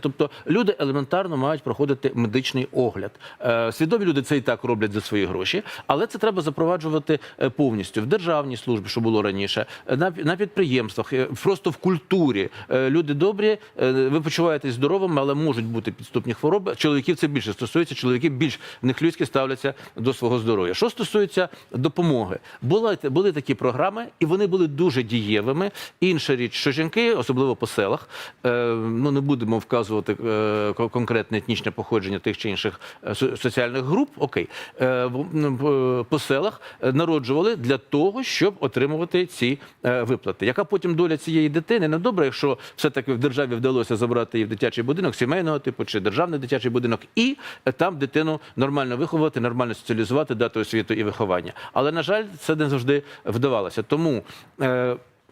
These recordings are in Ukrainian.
Тобто люди елементарно мають проходити медичний огляд. Е, Свідомі люди це і так роблять за свої гроші, але це треба запроваджувати е, повністю в державній службі, що було раніше, на, підприємствах, е, просто в культурі. Люди добрі, ви почуваєтесь здоровими, але можуть бути підступні хвороби. Чоловіків це більше стосується. Чоловіки більш в них людськи ставляться до свого здоров'я. Що стосується допомоги, були, були такі програми, і вони були дуже дієвими. Інша річ, що жінки, особливо по селах, ну не будемо вказувати е, конкретне етнічне походження тих чи інших е, соціальних груп. Окей, е, по селах народжували для того, щоб отримувати ці виплати. Яка потім доля цієї дитини? Не добре, якщо все-таки в державі вдалося забрати її в дитячий будинок сімейного типу чи державний дитячий будинок, і там дитину нормально виховувати, нормально соціалізувати, дати освіту і виховання. Але на жаль, це не завжди вдавалося. Тому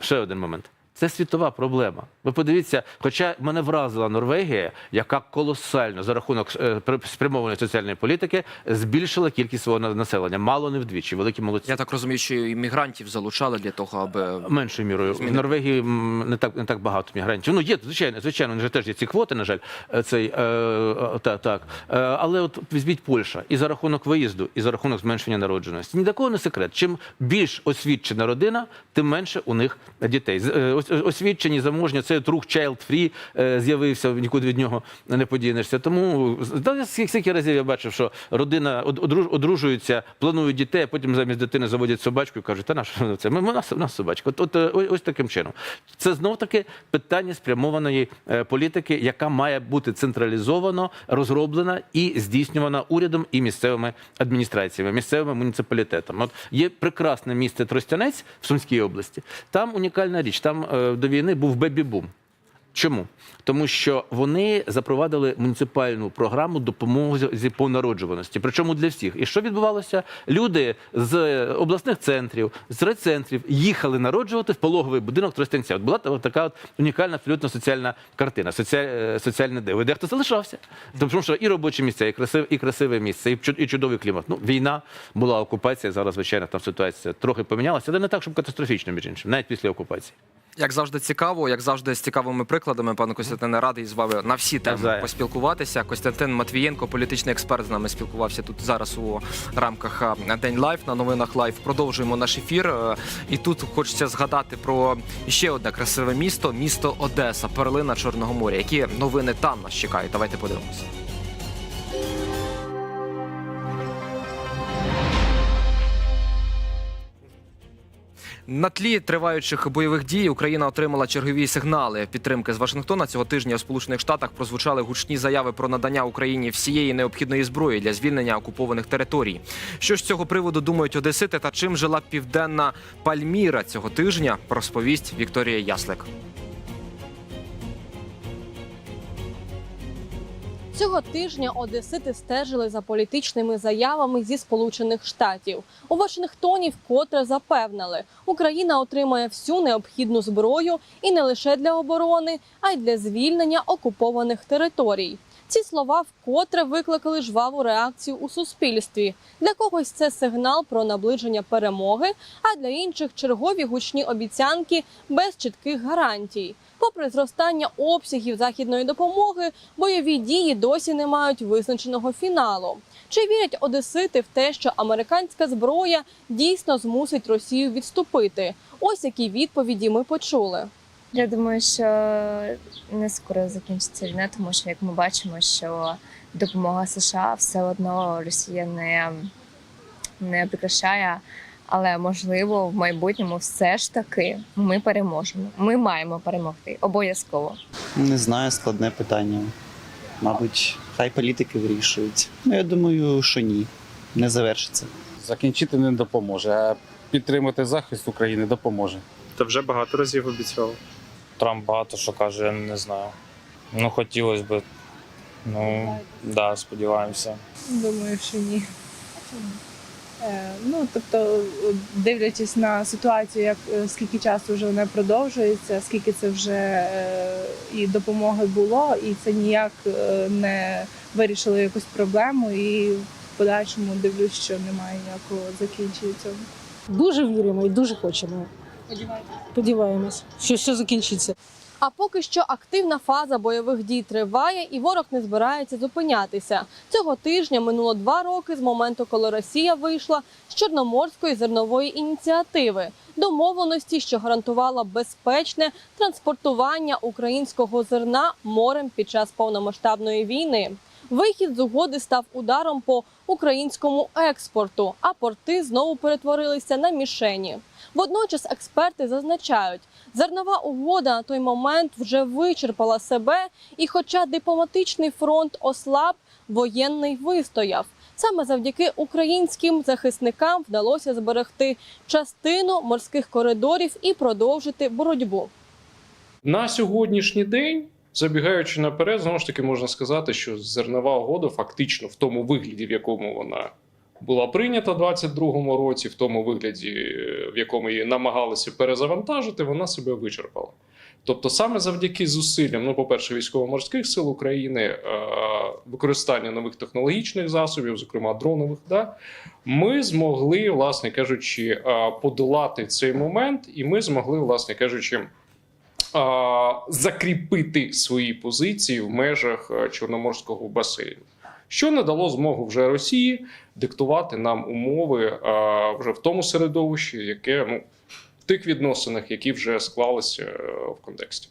ще один момент. Це світова проблема. Ви подивіться, хоча мене вразила Норвегія, яка колосально за рахунок е, спрямованої соціальної політики збільшила кількість свого на- населення. Мало не вдвічі. Великі молодці. Я так розумію, що і мігрантів залучали для того, аби Меншою мірою в Норвегії не так не так багато мігрантів. Ну є звичайно, звичайно, вже теж є ці квоти. На жаль, е, цей е, е, та, так. Але от візьміть Польща і за рахунок виїзду, і за рахунок зменшення народженості. Ні для кого не секрет. Чим більш освічена родина, тим менше у них дітей. Освічені, заможні, це друг child free е, з'явився, нікуди від нього не подінешся. Тому да, скільки, разів я бачив, що родина од- одружується, планують дітей, а потім замість дитини заводять собачку і кажуть, та наш це ми, ми нас, у нас собачка. От, от е, ось, таким чином. Це знов таки питання спрямованої е, політики, яка має бути централізовано розроблена і здійснювана урядом і місцевими адміністраціями, місцевими муніципалітетами. От є прекрасне місце Тростянець в Сумській області. Там унікальна річ. Там до війни був бебі-бум. Чому? Тому що вони запровадили муніципальну програму допомоги по народжуваності. Причому для всіх. І що відбувалося? Люди з обласних центрів, з райцентрів їхали народжувати в пологовий будинок Тростянця. От була така от унікальна абсолютно соціальна картина, е, соціальне диво. Дехто залишався. Тому що і робоче місце, і красиве, і красиве місце, і чудовий клімат. Ну, війна була окупація. Зараз, звичайно, там ситуація трохи помінялася, але не так, щоб катастрофічно, між іншим, навіть після окупації. Як завжди цікаво, як завжди з цікавими прикладами, пане Костянтине, радий з вами на всі теми Навзаєм. поспілкуватися. Костянтин Матвієнко, політичний експерт, з нами спілкувався тут зараз у рамках День Лайф на новинах Лайф. Продовжуємо наш ефір. Е, І тут хочеться згадати про ще одне красиве місто місто Одеса, перлина Чорного моря. Які новини там нас чекають? Давайте подивимося. На тлі триваючих бойових дій Україна отримала чергові сигнали підтримки з Вашингтона. Цього тижня у Сполучених Штатах прозвучали гучні заяви про надання Україні всієї необхідної зброї для звільнення окупованих територій. Що ж з цього приводу думають одесити та чим жила південна Пальміра цього тижня? Розповість Вікторія Яслик. Цього тижня одесити стежили за політичними заявами зі Сполучених Штатів. У Вашингтоні вкотре запевнили, Україна отримає всю необхідну зброю і не лише для оборони, а й для звільнення окупованих територій. Ці слова вкотре викликали жваву реакцію у суспільстві. Для когось це сигнал про наближення перемоги, а для інших чергові гучні обіцянки без чітких гарантій. Попри зростання обсягів західної допомоги, бойові дії досі не мають визначеного фіналу. Чи вірять одесити в те, що американська зброя дійсно змусить Росію відступити? Ось які відповіді ми почули. Я думаю, що не скоро закінчиться війна, тому що як ми бачимо, що допомога США все одно Росія не, не прикрашає. Але можливо в майбутньому все ж таки ми переможемо. Ми маємо перемогти обов'язково. Не знаю, складне питання. Мабуть, хай політики вирішують. Ну, я думаю, що ні. Не завершиться. Закінчити не допоможе, а підтримати захист України допоможе. Та вже багато разів обіцяв. Трамп багато що каже, я не знаю. Ну, хотілося б. Ну, да, сподіваємося. Думаю, що ні. Е, Ну, тобто, дивлячись на ситуацію, як е, скільки часу вже вона продовжується, скільки це вже е, і допомоги було, і це ніяк е, не вирішило якусь проблему. І в подальшому дивлюсь, що немає ніякого закінчення цього. Дуже віримо і дуже хочемо. Сподіваємось, що все закінчиться. А поки що активна фаза бойових дій триває, і ворог не збирається зупинятися. Цього тижня минуло два роки з моменту, коли Росія вийшла з Чорноморської зернової ініціативи, домовленості, що гарантувала безпечне транспортування українського зерна морем під час повномасштабної війни. Вихід з угоди став ударом по українському експорту, а порти знову перетворилися на мішені. Водночас експерти зазначають, зернова угода на той момент вже вичерпала себе, і хоча дипломатичний фронт ослаб, воєнний вистояв. Саме завдяки українським захисникам вдалося зберегти частину морських коридорів і продовжити боротьбу. На сьогоднішній день, забігаючи наперед, знову ж таки можна сказати, що зернова угода фактично в тому вигляді, в якому вона була прийнята у 2022 році, в тому вигляді, в якому її намагалися перезавантажити, вона себе вичерпала. Тобто, саме завдяки зусиллям, ну, по-перше, військово-морських сил України, е, використання нових технологічних засобів, зокрема дронових, да, ми змогли, власне кажучи, е, подолати цей момент, і ми змогли, власне кажучи, закріпити свої позиції в межах е, Чорноморського басейну, що не дало змогу вже Росії диктувати нам умови а, вже в тому середовищі, яке ну в тих відносинах, які вже склалися е, в контексті.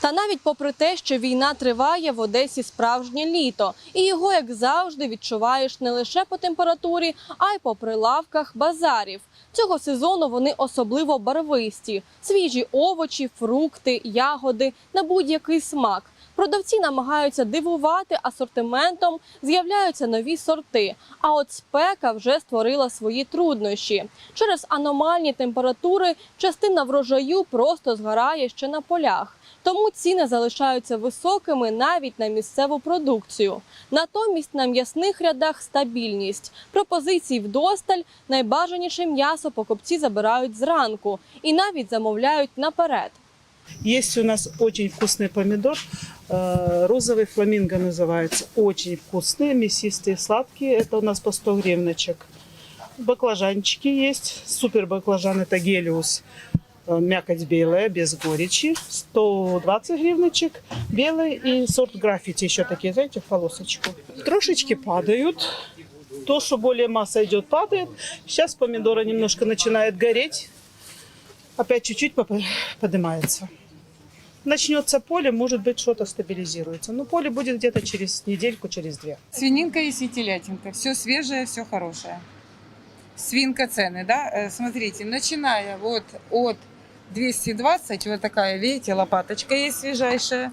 Та навіть попри те, що війна триває в Одесі справжнє літо, і його, як завжди, відчуваєш не лише по температурі, а й по прилавках базарів. Цього сезону вони особливо барвисті: свіжі овочі, фрукти, ягоди на будь-який смак. Продавці намагаються дивувати асортиментом, з'являються нові сорти. А от спека вже створила свої труднощі. Через аномальні температури частина врожаю просто згорає ще на полях. Тому ціни залишаються високими навіть на місцеву продукцію. Натомість на м'ясних рядах стабільність. Пропозицій вдосталь найбажаніше м'ясо покупці забирають зранку і навіть замовляють наперед. Есть у нас очень вкусный помидор, э, розовый фламинго называется. Очень вкусные, мясистые, сладкие. Это у нас по 100 гривночек. Баклажанчики есть. Супер баклажан это гелиус. Э, Мякоть белая, без горечи. 120 гривночек. Белый и сорт граффити еще такие, знаете, в полосочку. Трошечки падают. То, что более масса идет, падает. Сейчас помидора немножко начинает гореть. Опять чуть-чуть поднимается. Начнется поле, может быть, что-то стабилизируется. Но поле будет где-то через недельку, через две. Свининка есть и телятинка. Все свежее, все хорошее. Свинка цены, да? Э, Смотрите, начиная вот от 220, вот такая, видите, лопаточка есть свежайшая.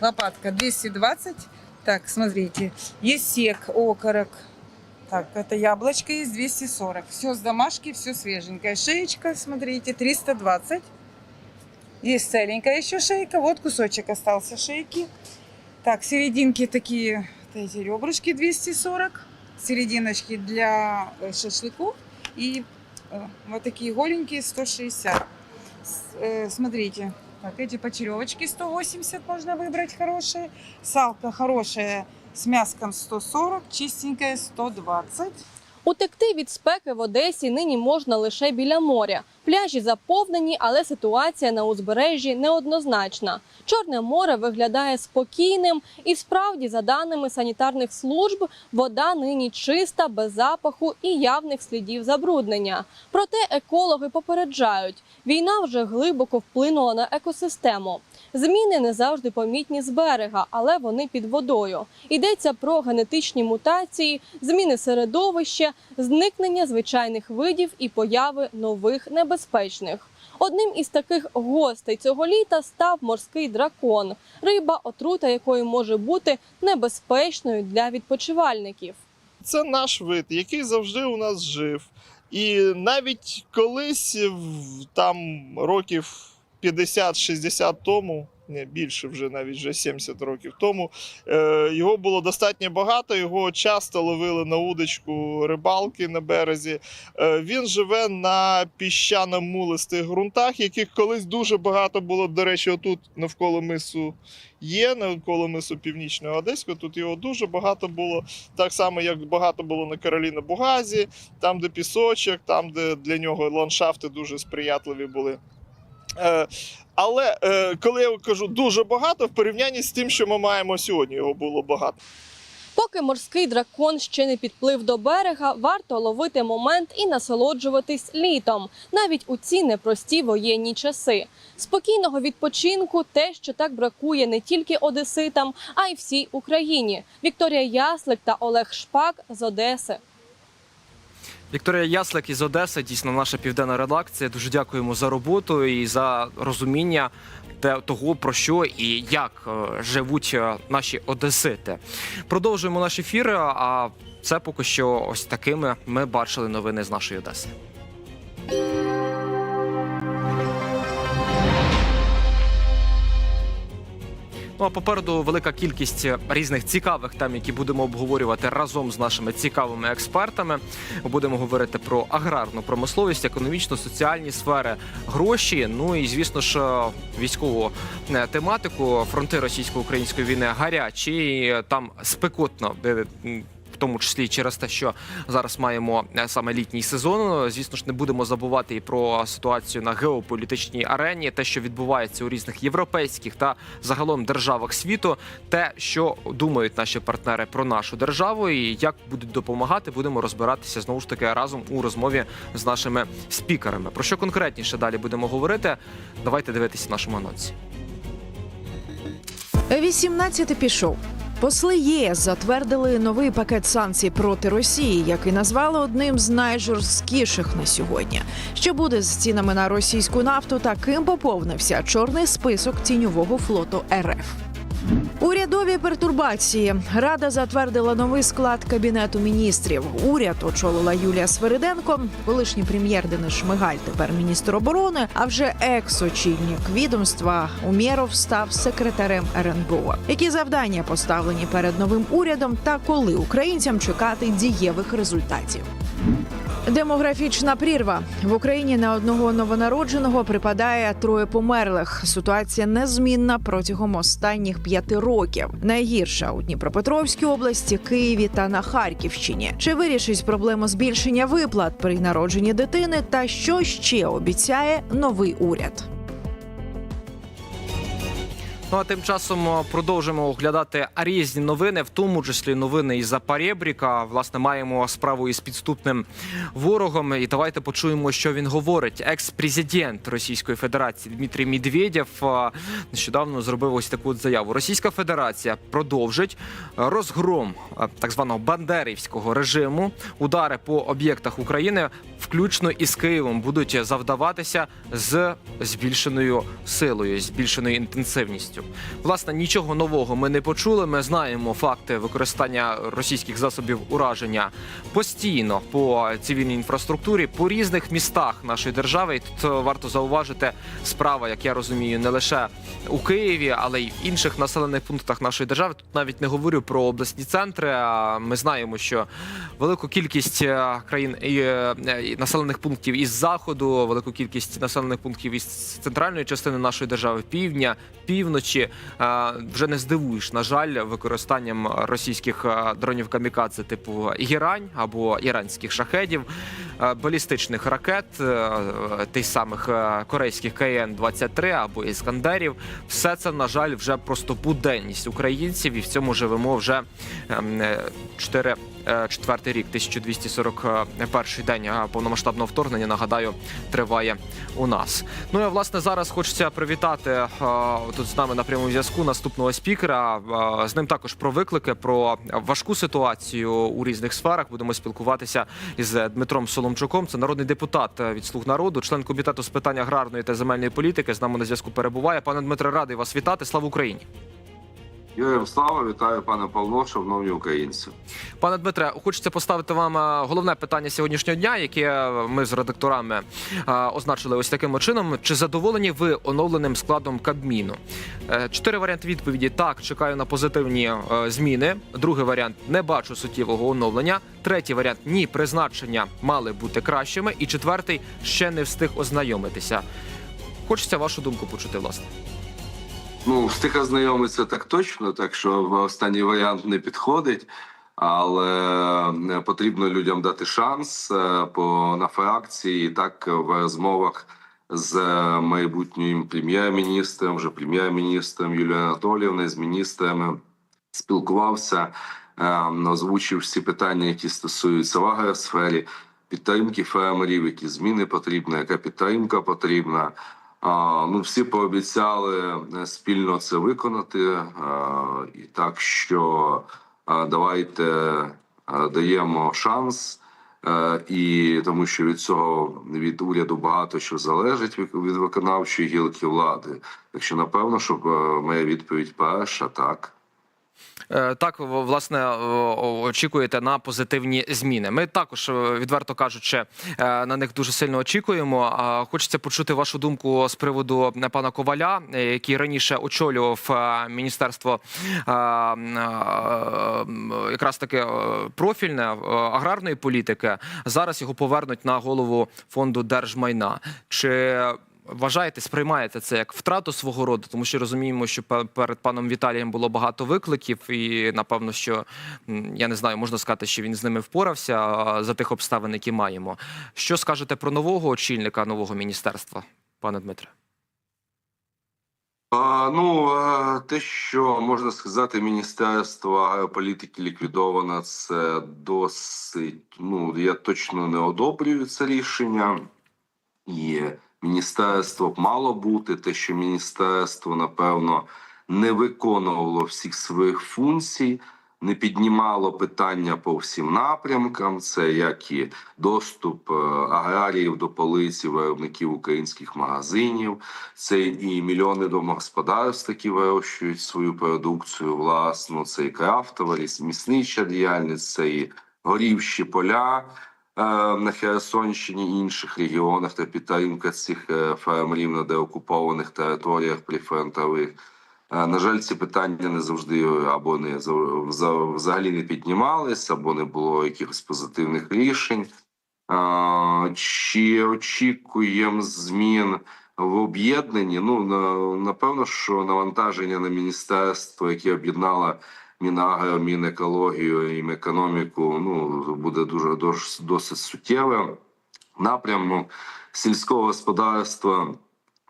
Лопатка 220. Так, смотрите, есть сек, окорок. Так, это яблочко есть 240. Все с домашки, все свеженькое. Шеечка, смотрите, 320. Есть целенькая еще шейка. Вот кусочек остался шейки. Так, серединки такие, вот эти ребрышки 240. Серединочки для э, шашлыков. И э, вот такие голенькие 160. С- э, Смотрите, так, эти почеревочки 180 можно выбрать хорошие. Салка хорошая с мяском 140, чистенькая 120. Утекти від спеки в Одесі нині можна лише біля моря. Пляжі заповнені, але ситуація на узбережжі неоднозначна. Чорне море виглядає спокійним, і справді, за даними санітарних служб, вода нині чиста, без запаху і явних слідів забруднення. Проте екологи попереджають, війна вже глибоко вплинула на екосистему. Зміни не завжди помітні з берега, але вони під водою. Йдеться про генетичні мутації, зміни середовища, зникнення звичайних видів і появи нових небезпечних. Одним із таких гостей цього літа став морський дракон, риба, отрута якої може бути небезпечною для відпочивальників. Це наш вид, який завжди у нас жив. І навіть колись, там років 50-60 тому, не більше вже навіть вже 70 років тому, е, його було достатньо багато. Його часто ловили на удочку рибалки на березі. Е, він живе на піщано-мулистих ґрунтах, яких колись дуже багато було. До речі, отут навколо мису є, навколо мису Північного Одеського. Тут його дуже багато було. Так само, як багато було на Кароліна Бугазі, там, де пісочок, там, де для нього ландшафти дуже сприятливі були. Е, але е, коли я кажу дуже багато, в порівнянні з тим, що ми маємо сьогодні, його було багато. Поки морський дракон ще не підплив до берега, варто ловити момент і насолоджуватись літом, навіть у ці непрості воєнні часи. Спокійного відпочинку те, що так бракує не тільки одеситам, а й всій Україні. Вікторія Яслик та Олег Шпак з Одеси. Вікторія Яслик із Одеси, дійсно наша південна редакція. Дуже дякуємо за роботу і за розуміння того, про що і як е, живуть е, наші одесити. Продовжуємо наш ефір. А це поки що ось такими ми бачили новини з нашої Одеси. Ну а попереду велика кількість різних цікавих тем, які будемо обговорювати разом з нашими цікавими експертами. Будемо говорити про аграрну промисловість, економічно, соціальні сфери, гроші. Ну і звісно ж військову е, тематику. Фронти російсько-української війни гарячі. і Там спекотно. Тому числі через те, що зараз маємо е, саме літній сезон. Звісно ж, не будемо забувати і про ситуацію на геополітичній арені, те, що відбувається у різних європейських та загалом державах світу, те, що думають наші партнери про нашу державу, і як будуть допомагати, будемо розбиратися знову ж таки разом у розмові з нашими спікерами. Про що конкретніше далі будемо говорити? Давайте дивитися в нашому анонсі. 18 пішов. Посли ЄС затвердили новий пакет санкцій проти Росії, який назвали одним з найжорсткіших на сьогодні. Що буде з цінами на російську нафту та ким поповнився чорний список тіньового флоту РФ. Урядові пертурбації рада затвердила новий склад кабінету міністрів. Уряд очолила Юлія Свириденко, колишній прем'єр Денис Шмигаль, тепер міністр оборони. А вже екс-очільник відомства Умєров став секретарем РНБО. Які завдання поставлені перед новим урядом, та коли українцям чекати дієвих результатів? Демографічна прірва в Україні на одного новонародженого припадає троє померлих. Ситуація незмінна протягом останніх п'яти років. Найгірша у Дніпропетровській області, Києві та на Харківщині. Чи вирішить проблему збільшення виплат при народженні дитини? Та що ще обіцяє новий уряд? Ну а тим часом продовжимо оглядати різні новини, в тому числі новини із Запорєбріка. Власне, маємо справу із підступним ворогом. І давайте почуємо, що він говорить. Екс-президент Російської Федерації Дмитрій Медведєв е, нещодавно зробив ось таку заяву. Російська Федерація продовжить е, розгром е, так званого бандерівського режиму. Удари по об'єктах України, включно із Києвом, будуть завдаватися з збільшеною силою, збільшеною інтенсивністю. Власне, нічого нового ми не почули. Ми знаємо факти використання російських засобів ураження постійно по цивільній інфраструктурі по різних містах нашої держави. І тут е, варто зауважити справа, як я розумію, не лише у Києві, але й в інших населених пунктах нашої держави. Тут навіть не говорю про обласні центри. А ми знаємо, що велику кількість е, країн е, і населених пунктів із заходу, велику кількість населених пунктів із центральної частини нашої держави, півдня, півночі е, вже не здивуєш, на жаль, використанням російських е, дронів камікадзе типу Гірань або іранських шахедів, балістичних ракет, е, тих самих е, корейських КН-23 або іскандерів. Все це на жаль вже просто буденність українців, і в цьому живемо вже ем, е, чотири. е, Четвертий рік, 1241 день е, повномасштабного вторгнення. Нагадаю, триває у нас. Ну і власне зараз хочеться привітати е, тут з нами на прямому зв'язку наступного спікера. Е, З ним також про виклики, про важку ситуацію у різних сферах. Будемо спілкуватися із Дмитром Соломчуком. Це народний депутат е, від слуг народу, член комітету з питань аграрної та земельної політики. З нами на зв'язку перебуває. Пане Дмитре, радий вас вітати. Слава Україні! Героям слава, вітаю пане Павло, шановні українці. Пане Дмитре, хочеться поставити вам е, головне питання сьогоднішнього дня, яке ми з редакторами е, означили ось таким чином. Чи задоволені ви оновленим складом Кабміну? Е, Чотири варіанти відповіді: так, чекаю на позитивні е, зміни. Другий варіант не бачу суттєвого оновлення. Третій варіант ні, призначення мали бути кращими. І четвертий ще не встиг ознайомитися. Хочеться вашу думку почути, власне. Ну, встиг ознайомитися так точно, так що останній варіант не підходить. Але е, потрібно людям дати шанс е, по на фракції. Так в розмовах з е, майбутнім прем'єр-міністром, вже прем'єр-міністром Юлією Анатоліївною, з міністрами спілкувався, озвучив всі питання, які стосуються в агросфері, підтримки фермерів, які зміни потрібні, яка підтримка потрібна. Ну, всі пообіцяли е, спільно це виконати. І так що давайте даємо шанс. Е, І тому, що від цього від уряду багато що залежить від виконавчої гілки влади. Так що, напевно, щоб е, моя відповідь перша, так. Е, Так, власне, очікуєте на позитивні зміни. Ми також, е, відверто кажучи, е, на них дуже сильно очікуємо. Хочеться почути вашу думку з приводу пана Коваля, який раніше очолював міністерство якраз таки е, профільне аграрної політики. Зараз його повернуть на голову фонду держмайна. Чи Вважаєте, сприймаєте це як втрату свого роду, тому що розуміємо, що перед паном Віталієм було багато викликів, і напевно, що я не знаю, можна сказати, що він з ними впорався за тих обставин, які маємо. Що скажете про нового очільника нового міністерства, пане Дмитре? Ну, те, що можна сказати, Міністерство агрополітики ліквідовано, це досить. Ну, я точно не одобрюю це рішення. І міністерство мало бути. Те, що міністерство, напевно, не виконувало всіх своїх функцій, не піднімало питання по всім напрямкам. Це як і доступ е, аграріїв до полиці виробників українських магазинів, це і мільйони домогосподарств, які вирощують свою продукцію власну, це і крафтова, і міснича діяльність, це і горівші поля на Херсонщині і інших регіонах та підтримка цих е, фермерів на деокупованих територіях прифронтових. Е, На жаль, ці питання не завжди або не взагалі не піднімались, або не було якихось позитивних рішень. Чи очікуємо змін в об'єднанні? Ну напевно, що навантаження на міністерство, яке об'єднало Мінагро, Мінекологію і Мінекономіку, ну буде дуже досить суттєве. Напряму сільського господарства,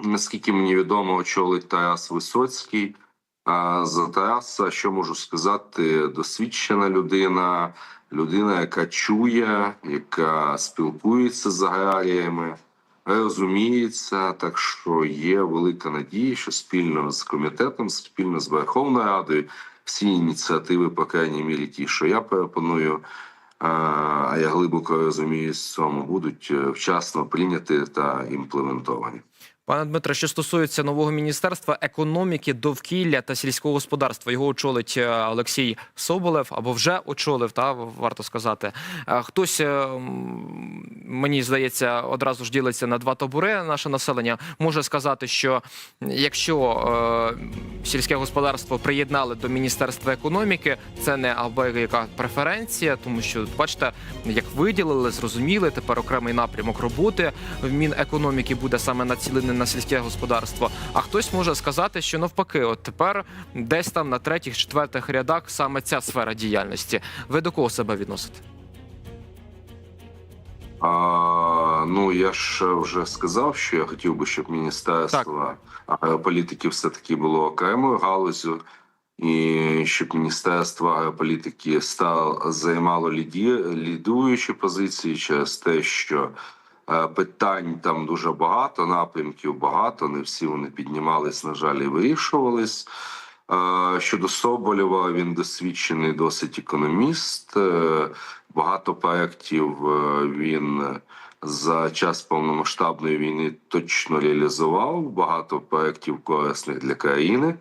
наскільки мені відомо, очолить Тарас Висоцький. А за Тараса, що можу сказати, досвідчена людина, людина, яка чує, яка спілкується з аграріями, розуміється. Так що є велика надія, що спільно з комітетом, спільно з Верховною Радою, всі ініціативи, по крайній мірі, ті, що я пропоную, а я глибоко розумію з цьому, будуть е, вчасно прийняті та імплементовані. Пане Дмитре, що стосується нового міністерства економіки, довкілля та сільського господарства, його очолить е, Олексій Соболев або вже очолив, та варто сказати. Е, Хтось е, мені здається одразу ж ділиться на два табори. Наше населення може сказати, що якщо сільське господарство приєднали до міністерства економіки, це не аби яка преференція, тому що бачите, як виділили, зрозуміли тепер окремий напрямок роботи в Мінекономіки буде саме націлений на сільське господарство. А хтось може сказати, що навпаки, от тепер десь там на третіх, четвертих рядах саме ця сфера діяльності. Ви до кого себе відносите? А, ну я ж вже сказав, що я хотів би, щоб міністерство агрополітики все таки було окремою галузю, і щоб міністерство агрополітики стало займало лідуючі позиції через те, що питань там дуже багато, напрямків багато. Не всі вони піднімались, на жаль, і вирішувались. Е, Щодо Соболєва, він досвідчений досить економіст. Е, Багато проєктів е, він за час повномасштабної війни точно реалізував. Багато проєктів корисних для країни.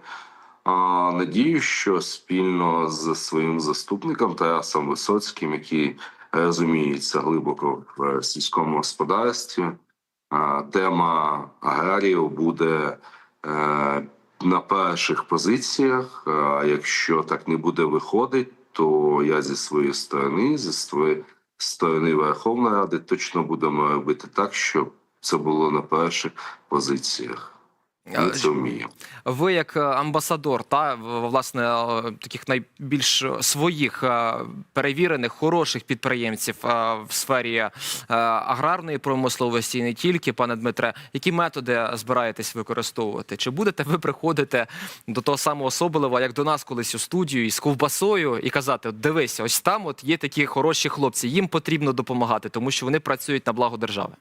Надію, що спільно з своїм заступником Тарасом Висоцьким, який розуміється глибоко в сільському господарстві, тема аграріїв буде е, на перших позиціях. А якщо так не буде виходить, то я зі своєї сторони, зі своєї сторони Верховної Ради, точно будемо робити так, щоб це було на перших позиціях. Ми це вміємо. Ви як е, амбасадор, та власне е, таких найбільш своїх е, перевірених, хороших підприємців е, в сфері е, аграрної промисловості, і не тільки, пане Дмитре, які методи збираєтесь використовувати? Чи будете ви приходити до того самого Соболева, як до нас колись у студію із ковбасою, і казати: от дивись, ось там от є такі хороші хлопці, їм потрібно допомагати, тому що вони працюють на благо держави.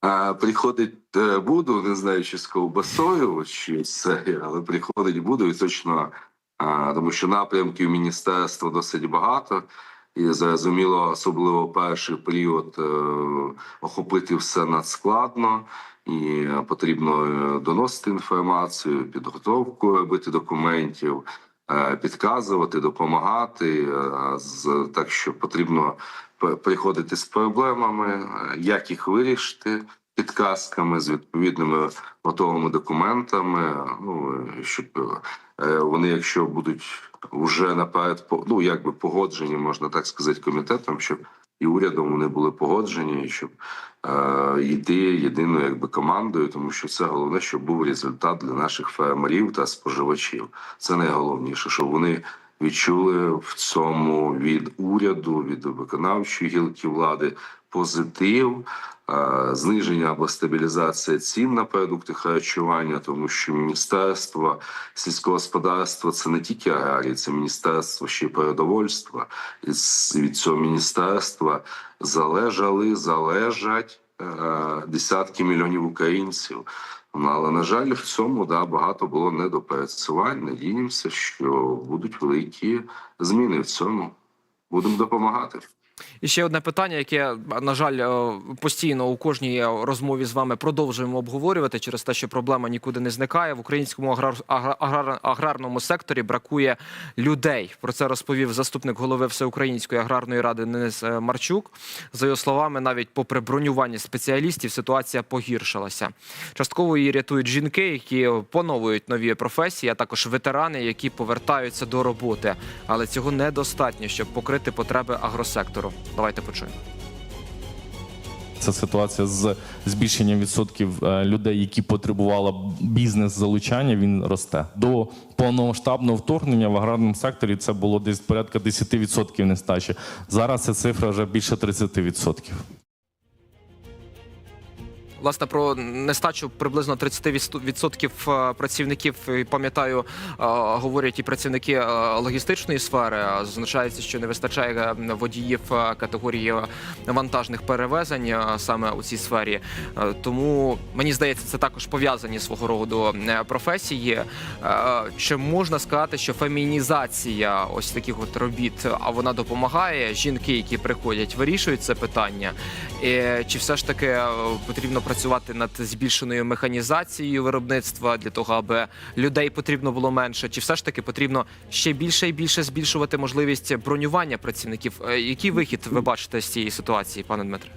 А, приходить е, буду, не знаю, чи з ковбасою, чи це, але приходить буду і точно, а, тому що напрямків міністерства досить багато. І зрозуміло, особливо перший період е, охопити все надскладно, і потрібно е, доносити інформацію, підготовку робити документів, е, підказувати, допомагати. з так що потрібно приходити з проблемами, е, як їх вирішити, підказками з відповідними готовими документами. Ну е, щоб е, вони, якщо будуть вже наперед ну якби погоджені, можна так сказати, комітетом, щоб і урядом вони були погоджені, щоб е, йти єдиною якби командою, тому що це головне, щоб був результат для наших фермерів та споживачів. Це найголовніше, щоб вони відчули в цьому від уряду, від виконавчої гілки влади позитив, е, зниження або стабілізація цін на продукти харчування, тому що міністерство сільського господарства це не тільки аграрії, це міністерство ще й продовольства. І від цього міністерства залежали, залежать е, десятки мільйонів українців. Ну, але на жаль, в цьому да багато було недопрацювань. Надіємося, що будуть великі зміни в цьому. Будемо допомагати. І ще одне питання, яке на жаль е, постійно у кожній розмові з вами продовжуємо обговорювати через те, що проблема нікуди не зникає. В українському аграр, аграр- аграрному секторі бракує людей. Про це розповів заступник голови Всеукраїнської аграрної ради Денис е, Марчук. За його словами, навіть попри бронювання спеціалістів, ситуація погіршилася. Частково її рятують жінки, які поновують нові професії, а також ветерани, які повертаються до роботи. Але цього недостатньо, щоб покрити потреби агросектору. Давайте почуємо. Це ситуація з збільшенням відсотків е, людей, які потребували бізнес залучання. Він росте до повномасштабного вторгнення в аграрному секторі. Це було десь порядка 10% нестачі. Зараз ця цифра вже більше 30%. Власне, про нестачу приблизно 30% працівників, пам'ятаю, е, говорять і працівники е, логістичної сфери. Зазначається, що не вистачає е, водіїв е, категорії вантажних перевезень е, саме у цій сфері. Е, Тому мені здається, це також пов'язані свого роду е, професії. Е, Чи можна сказати, що фемінізація ось таких от робіт, а вона допомагає? Жінки, які приходять, вирішують це питання. Е, Чи все ж таки е, потрібно працювати над збільшеною механізацією виробництва для того, аби людей потрібно було менше? Чи все ж таки потрібно ще більше і більше збільшувати можливість бронювання працівників? Е, Який вихід ви бачите з цієї ситуації, пане Дмитре?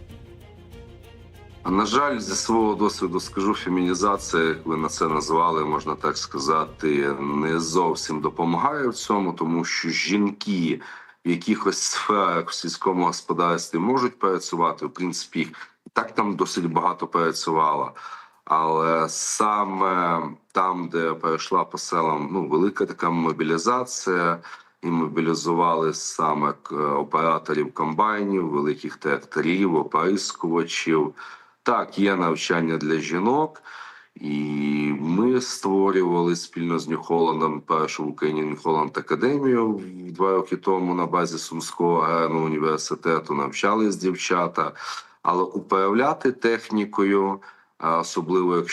На жаль, зі свого досвіду скажу, фемінізація, як ви на це назвали, можна так сказати, не зовсім допомагає в цьому, тому що жінки в якихось сферах в сільському господарстві можуть працювати. В принципі, їх так там досить багато працювало. Але саме там, де пройшла по селам ну, велика така мобілізація, і мобілізували саме операторів комбайнів, великих тракторів, оприскувачів. Так, є навчання для жінок, і ми створювали спільно з Нью-Холландом першу в Україні Нью-Холланд академію два роки тому на базі Сумського аграрного університету. Навчались дівчата, але управляти технікою, особливо якщо